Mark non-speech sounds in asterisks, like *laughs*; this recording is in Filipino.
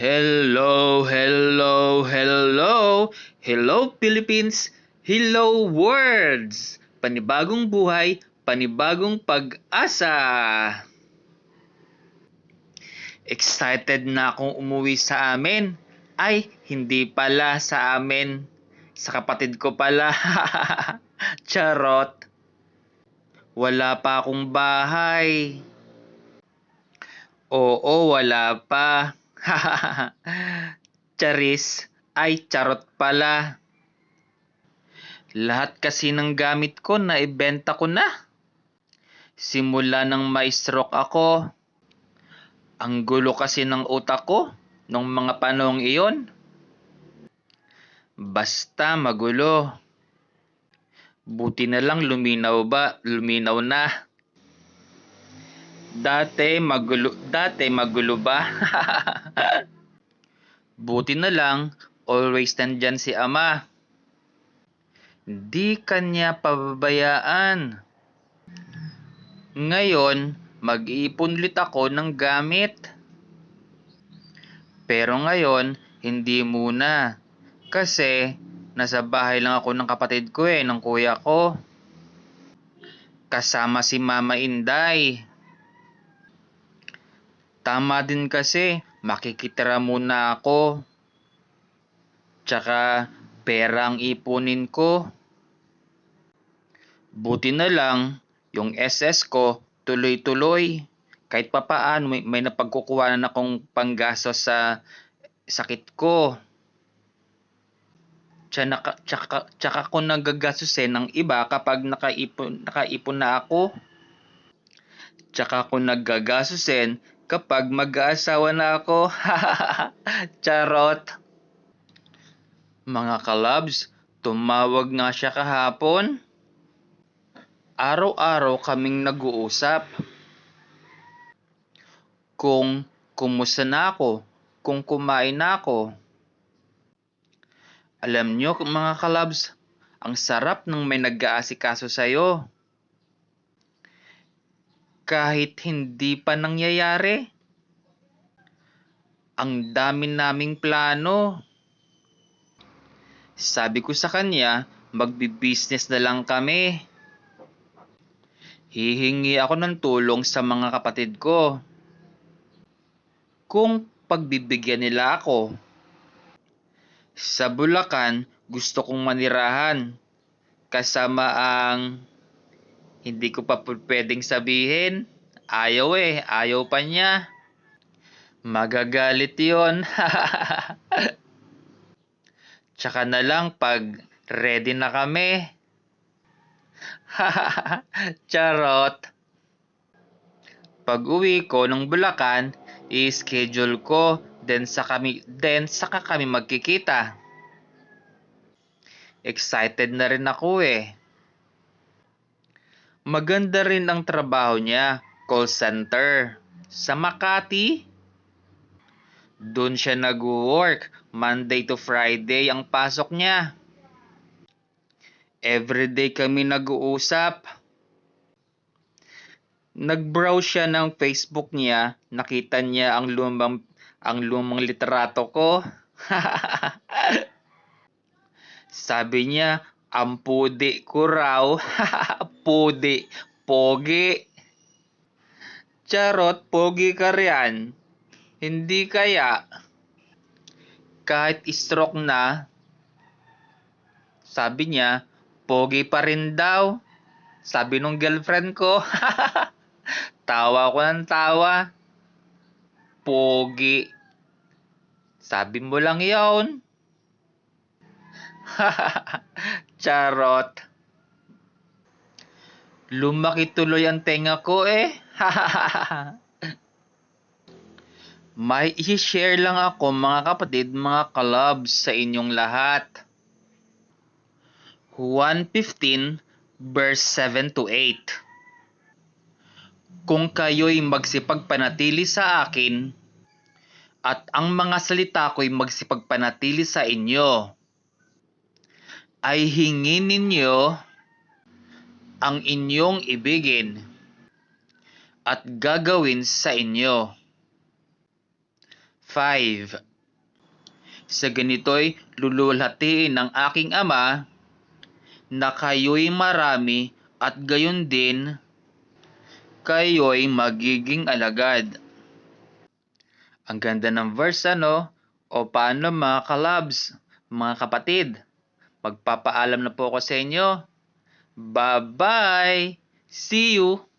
Hello, hello, hello. Hello Philippines. Hello words. Panibagong buhay, panibagong pag-asa. Excited na akong umuwi sa amin. Ay, hindi pala sa amin. Sa kapatid ko pala. *laughs* Charot. Wala pa akong bahay. Oo, wala pa. *laughs* Charis. Ay, charot pala. Lahat kasi ng gamit ko na ibenta ko na. Simula nang ma-stroke ako. Ang gulo kasi ng utak ko nung mga panahong iyon. Basta magulo. Buti na lang luminaw ba? Luminaw na. Dati magulo, dati magulo ba? *laughs* Buti na lang, always nandyan si ama. Di kanya pababayaan. Ngayon, mag-iipon ulit ako ng gamit. Pero ngayon, hindi muna. Kasi, nasa bahay lang ako ng kapatid ko eh, ng kuya ko. Kasama si Mama Inday. Tama din kasi, makikitira muna ako. Tsaka, pera ang ipunin ko. Buti na lang, yung SS ko, tuloy-tuloy. Kahit papaan, may, may napagkukuhanan akong panggastos sa sakit ko. Tsaka, tsaka, tsaka ko nagagastusin ng iba kapag nakaipon, nakaipon na ako. Tsaka ko nagagastusin kapag mag-aasawa na ako. *laughs* Charot. Mga kalabs, tumawag nga siya kahapon. Araw-araw kaming nag-uusap. Kung kumusta na ako, kung kumain na ako. Alam nyo mga kalabs, ang sarap ng may nag-aasikaso sa'yo. Kahit hindi pa nangyayari. Ang dami naming plano. Sabi ko sa kanya, magbi-business na lang kami. Hihingi ako ng tulong sa mga kapatid ko. Kung pagbibigyan nila ako. Sa Bulacan, gusto kong manirahan. Kasama ang hindi ko pa pwedeng sabihin. Ayaw eh, ayaw pa niya. Magagalit yon. *laughs* Tsaka na lang pag ready na kami. *laughs* Charot. Pag uwi ko ng Bulacan, i-schedule ko, then sa kami, then saka kami magkikita. Excited na rin ako eh. Maganda rin ang trabaho niya, call center. Sa Makati, doon siya nag-work, Monday to Friday ang pasok niya. Everyday kami nag-uusap. Nag-browse siya ng Facebook niya, nakita niya ang lumang ang lumang literato ko. *laughs* Sabi niya, ang pude ko raw. *laughs* pude, pogi. Charot, pogi ka riyan. Hindi kaya. Kahit stroke na, sabi niya, pogi pa rin daw. Sabi nung girlfriend ko. *laughs* tawa ko ng tawa. Pogi. Sabi mo lang yon. *laughs* Charot. Lumaki tuloy ang tenga ko eh. *laughs* May i-share lang ako mga kapatid, mga kalabs sa inyong lahat. 1.15 verse 7 to 8 Kung kayo'y magsipagpanatili sa akin, at ang mga salita ko'y magsipagpanatili sa inyo, ay hingin ninyo ang inyong ibigin at gagawin sa inyo. 5. Sa ganito'y lululhatiin ng aking ama na kayo'y marami at gayon din kayo'y magiging alagad. Ang ganda ng verse ano? O paano mga kalabs, mga kapatid? Magpapaalam na po ako sa inyo. Bye-bye! See you!